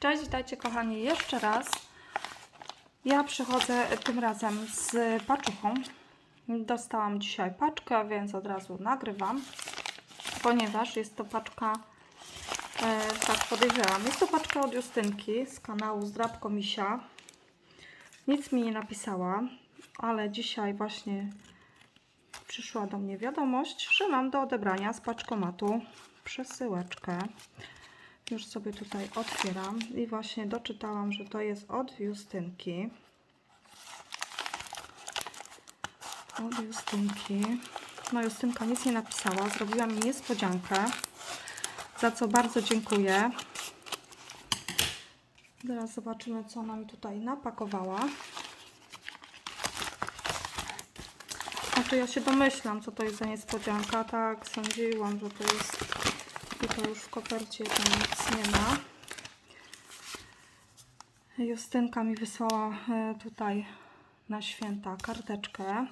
Cześć, witajcie kochani jeszcze raz. Ja przychodzę tym razem z paczuchą. Dostałam dzisiaj paczkę, więc od razu nagrywam, ponieważ jest to paczka, e, tak podejrzewam, jest to paczka od Justynki z kanału Zdrabko Misia. Nic mi nie napisała, ale dzisiaj właśnie przyszła do mnie wiadomość, że mam do odebrania z paczkomatu przesyłeczkę. Już sobie tutaj otwieram i właśnie doczytałam, że to jest od Justynki. Od Justynki. No Justynka nic nie napisała, zrobiła mi niespodziankę, za co bardzo dziękuję. Zaraz zobaczymy, co ona mi tutaj napakowała. Znaczy ja się domyślam, co to jest za niespodzianka. Tak, sądziłam, że to jest... I to już w kopercie tam nic nie ma. Justynka mi wysłała e, tutaj na święta karteczkę.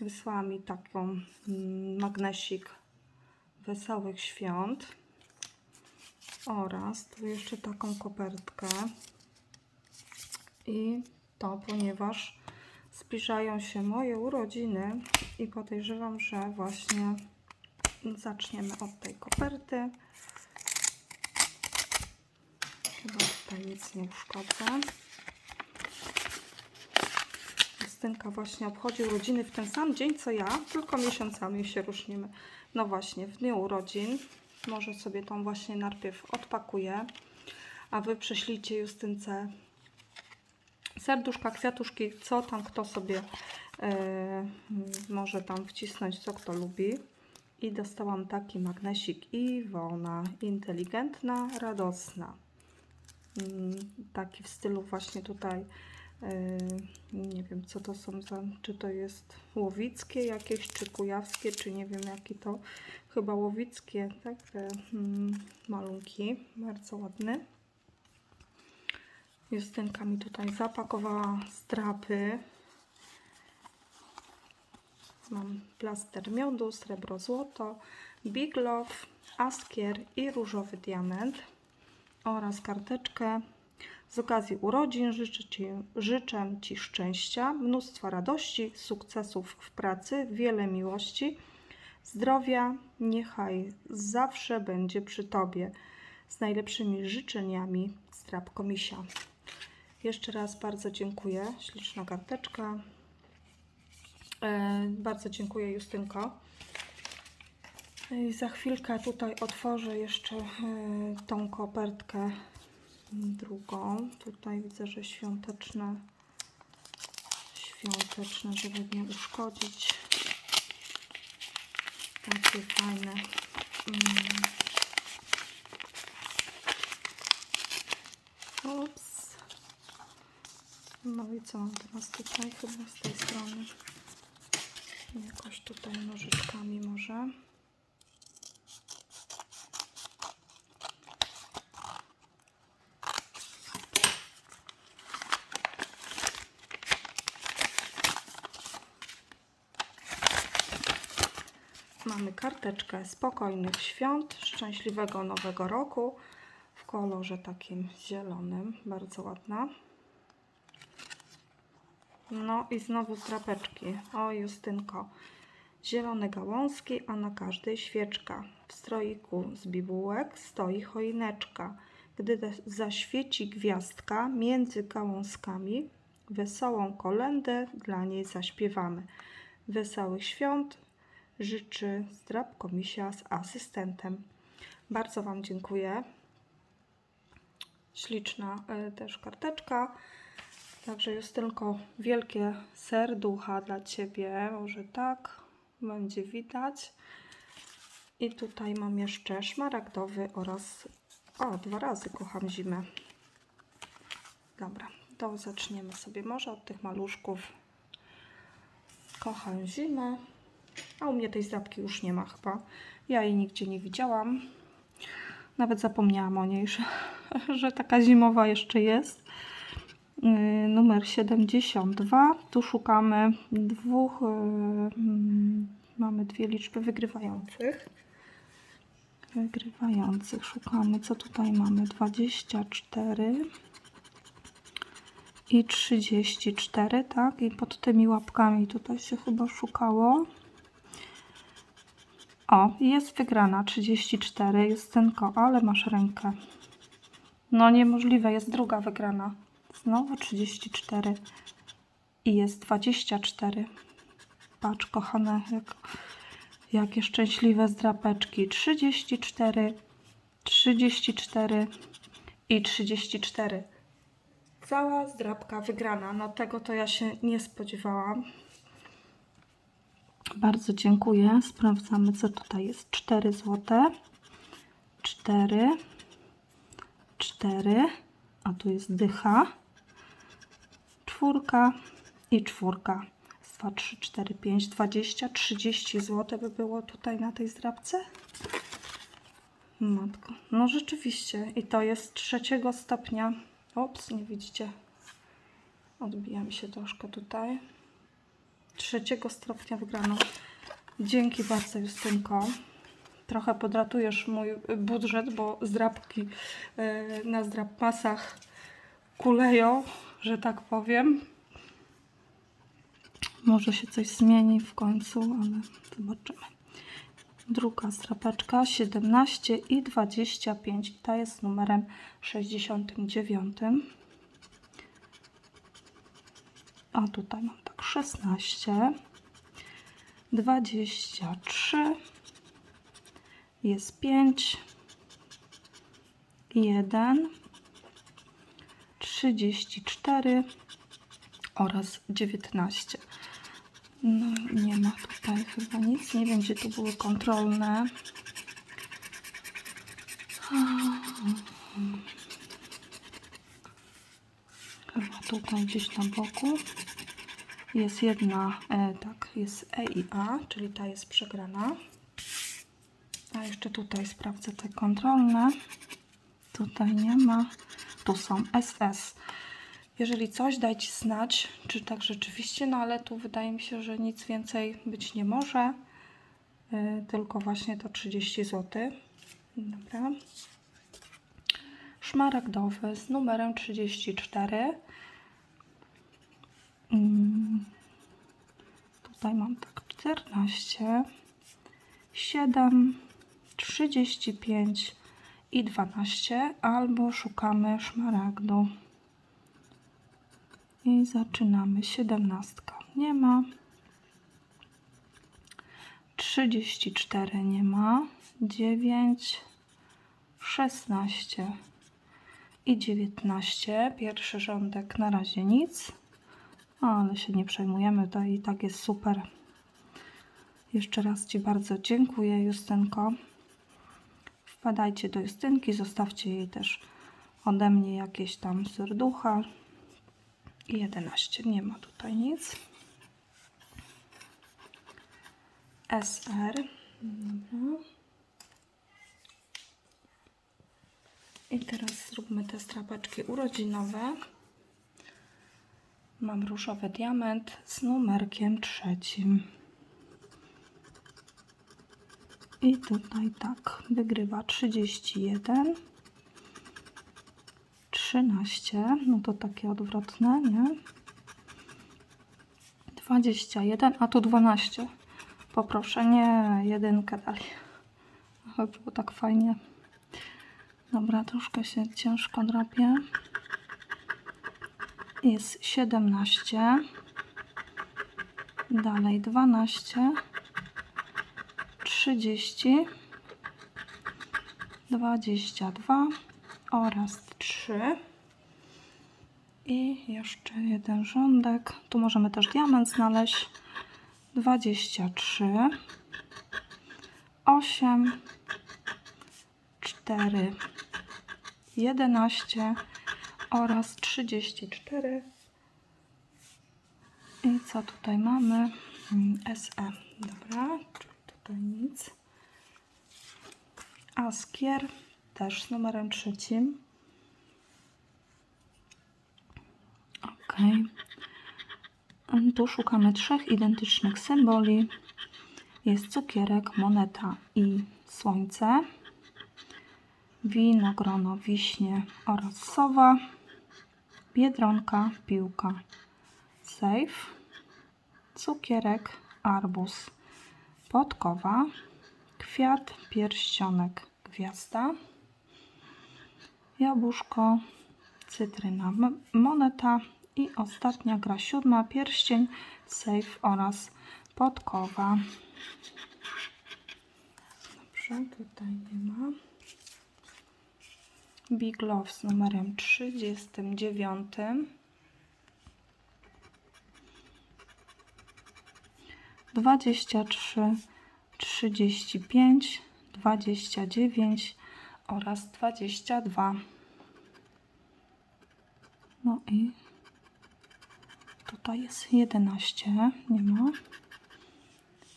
Wysłała mi taką mm, magnesik wesołych świąt. Oraz tu jeszcze taką kopertkę. I to, ponieważ zbliżają się moje urodziny i podejrzewam, że właśnie zaczniemy od tej koperty. Chyba tutaj nic nie uszkodzę. Justynka właśnie obchodzi urodziny w ten sam dzień co ja, tylko miesiącami się różnimy. No właśnie, w dniu urodzin. Może sobie tą właśnie najpierw odpakuję, a Wy prześlijcie Justynce serduszka, kwiatuszki, co tam kto sobie e, może tam wcisnąć, co kto lubi. I dostałam taki magnesik Iwona, inteligentna, radosna. Mm, Taki w stylu właśnie tutaj, e, nie wiem co to są za, czy to jest łowickie jakieś, czy kujawskie, czy nie wiem jaki to, chyba łowickie, tak, te mm, malunki, bardzo ładny. Justynka mi tutaj zapakowała strapy. Mam plaster miodu, srebro, złoto, Big Love, Askier i różowy diament oraz karteczkę z okazji urodzin życzę Ci, życzę Ci szczęścia, mnóstwa radości, sukcesów w pracy, wiele miłości, zdrowia, niechaj zawsze będzie przy Tobie. Z najlepszymi życzeniami, Strapko Misia. Jeszcze raz bardzo dziękuję. Śliczna karteczka. E, bardzo dziękuję Justynko. I za chwilkę tutaj otworzę jeszcze e, tą kopertkę drugą. Tutaj widzę, że świąteczne, świąteczne, żeby nie uszkodzić. Takie fajne. Mm. Ups. No i co mam teraz tutaj? Chyba z tej strony. Jakoś tutaj nożyczkami może. Mamy karteczkę spokojnych świąt, szczęśliwego nowego roku w kolorze takim zielonym, bardzo ładna. No i znowu strapeczki. O Justynko. Zielone gałązki, a na każdej świeczka. W stroiku z bibułek stoi choineczka. Gdy zaświeci gwiazdka między gałązkami, wesołą kolendę dla niej zaśpiewamy. Wesołych świąt życzy Zdrabko Misia z asystentem. Bardzo Wam dziękuję. Śliczna y, też karteczka. Także Justynko, wielkie serducha dla Ciebie. Może tak będzie widać. I tutaj mam jeszcze szmaragdowy oraz... O, dwa razy kocham zimę. Dobra, to zaczniemy sobie może od tych maluszków. Kocham zimę. A u mnie tej zdrabki już nie ma chyba. Ja jej nigdzie nie widziałam. Nawet zapomniałam o niej, że, że taka zimowa jeszcze jest. Yy, numer 72. Tu szukamy dwóch, yy, mm, mamy dwie liczby wygrywających. wygrywających. Szukamy, co tutaj mamy. 24 i 34, tak? I pod tymi łapkami tutaj się chyba szukało. O, jest wygrana 34, Justynko, ale masz rękę. No niemożliwe, jest druga wygrana. Znowu 34 i jest 24. Patrz, kochane, jak, jakie szczęśliwe zdrapeczki. 34, 34 i 34. Cała zdrapka wygrana. No tego to ja się nie spodziewałam. Bardzo dziękuję. Sprawdzamy, co tutaj jest. 4 złote. 4. 4. A tu jest dycha. Czwórka i czwórka. 2, 3, 4, 5, 20, 30 zł by było tutaj na tej zdrabce. Matko. No rzeczywiście. I to jest trzeciego stopnia. Ops, nie widzicie. Odbija mi się troszkę tutaj. Trzeciego stopnia wygrano. Dzięki bardzo, Justynko. Trochę podratujesz mój budżet, bo zdrabki e, na zdrabmasach kuleją, że tak powiem. Może się coś zmieni w końcu, ale zobaczymy. Druga strapeczka 17 i 25. Ta jest numerem 69. A tutaj mam tak 16, 23, jest 5, 1, 34 oraz 19. No, nie ma tutaj chyba nic. Nie wiem, gdzie tu były kontrolne. Chyba tutaj gdzieś na boku. Jest jedna, e, tak, jest E i A, czyli ta jest przegrana. A jeszcze tutaj sprawdzę te kontrolne. Tutaj nie ma. Tu są SS. Jeżeli coś, dajcie znać, czy tak rzeczywiście, no ale tu wydaje mi się, że nic więcej być nie może. Yy, tylko właśnie to 30 zł. Dobra. Szmaragdowy z numerem 34. Mm. Tutaj mam tak 14, 7, 35 i 12, albo szukamy szmaragdu. I zaczynamy. 17 nie ma. 34 nie ma. 9, 16 i 19. Pierwszy rządek na razie nic. Ale się nie przejmujemy, to i tak jest super. Jeszcze raz Ci bardzo dziękuję, Justynko. Wpadajcie do Justynki, zostawcie jej też ode mnie jakieś tam serducha. I 11, nie ma tutaj nic. SR. Dobra. I teraz zróbmy te strapeczki urodzinowe. Mam różowy diament z numerkiem trzecim. I tutaj tak, wygrywa 31, 13, no to takie odwrotne, nie? 21, a tu 12. Poproszę, nie, jedynkę dali. Ale było tak fajnie. Dobra, troszkę się ciężko drapie. Jest 17. Dalej 12. 30. 22 oraz 3. I jeszcze jeden rządek. Tu możemy też diament znaleźć. 23. 8. 4. 11 oraz 34. I co tutaj mamy? Mm, SE. Dobra, tutaj nic. Askier też numerem trzecim. Ok. Tu szukamy trzech identycznych symboli. Jest cukierek, moneta i słońce. Winogrono, wiśnie oraz sowa. Biedronka, piłka. Safe. Cukierek, arbuz. Podkowa. Kwiat, pierścionek, gwiazda. Jabłuszko, cytryna, moneta i ostatnia gra siódma, pierścień, safe oraz podkowa. Dobrze, tutaj nie ma. Big Love z numerem 39. Dwadzieścia trzy, trzydzieści pięć, dwadzieścia dziewięć oraz dwadzieścia dwa. No i tutaj jest 11, nie ma.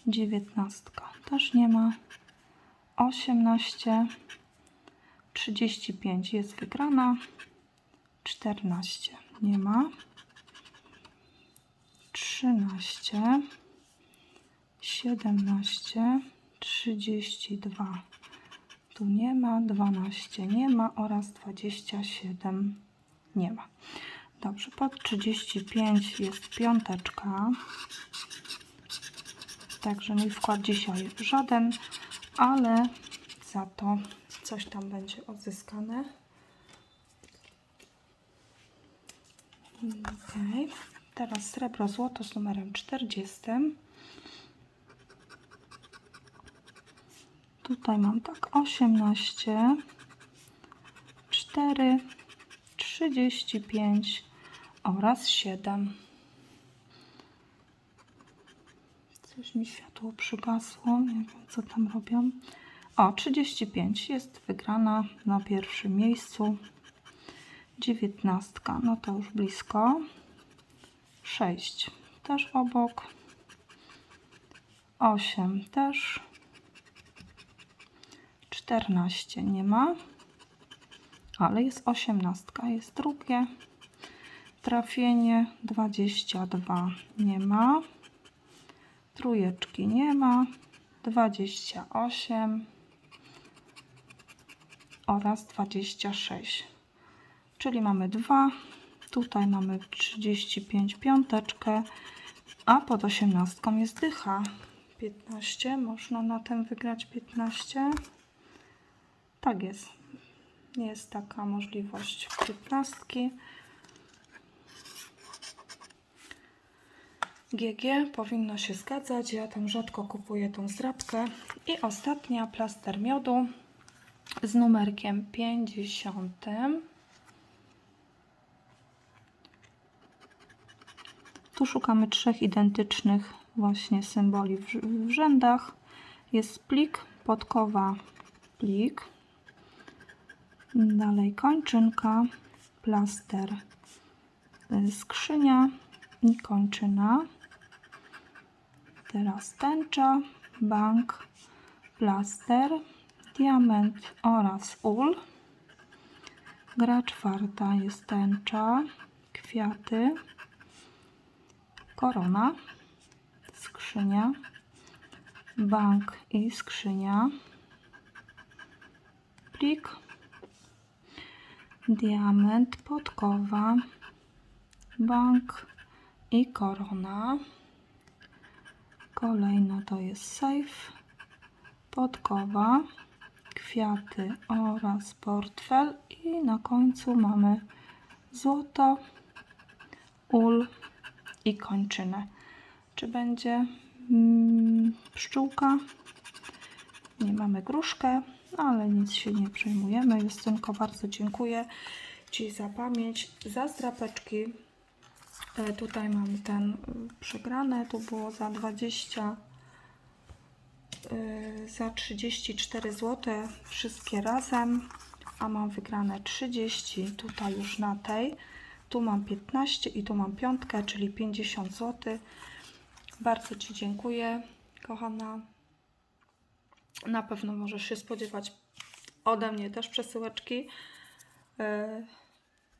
19 też nie ma. 18, 35 jest wygrana. 14 nie ma. 13, 17, 32 tu nie ma, 12 nie ma oraz 27 nie ma. Dobrze, pod 35 jest piąteczka. Także mój wkład dzisiaj żaden, ale za to coś tam będzie odzyskane. Ok. Teraz srebro złoto z numerem 40. Tutaj mam tak 18, 4, 35 oraz 7. Coś mi światło przygasło, nie wiem co tam robią. O, 35 jest wygrana na pierwszym miejscu. 19, no to już blisko. 6 też obok. 8 też. 14 nie ma, ale jest 18, jest drugie. Trafienie 22 nie ma. Trójeczki nie ma. 28 oraz 26. Czyli mamy 2. Tutaj mamy 35 piąteczkę, a pod 18 jest dycha. 15. Można na tym wygrać 15. Tak jest. Jest taka możliwość 15. GG powinno się zgadzać. Ja tam rzadko kupuję tą zdrabkę. I ostatnia plaster miodu z numerkiem 50. Tu szukamy trzech identycznych właśnie symboli w, w rzędach. Jest plik, podkowa, plik. Dalej kończynka, plaster, y, skrzynia i kończyna. Teraz tęcza, bank, plaster, diament oraz ul. Gra czwarta jest tęcza, kwiaty, korona, skrzynia, bank i skrzynia, plik, diament, podkowa, bank i korona. Kolejna to jest safe, podkowa, kwiaty oraz portfel i na końcu mamy złoto, ul i kończynę. Czy będzie mm, pszczółka? Nie mamy gruszkę, ale nic się nie przejmujemy. Justynko, bardzo dziękuję Ci za pamięć, za zdrapeczki. E, tutaj mam ten y, przegrane, tu było za 20, y, za 34 zł wszystkie razem, a mam wygrane 30 tutaj już na tej. Tu mam 15 i tu mam piątkę, czyli 50 zł. Bardzo Ci dziękuję, kochana. Na pewno możesz się spodziewać ode mnie też przesyłeczki. E,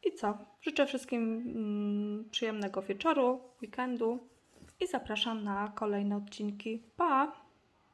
I co? Życzę wszystkim mm, przyjemnego wieczoru, weekendu i zapraszam na kolejne odcinki. Pa!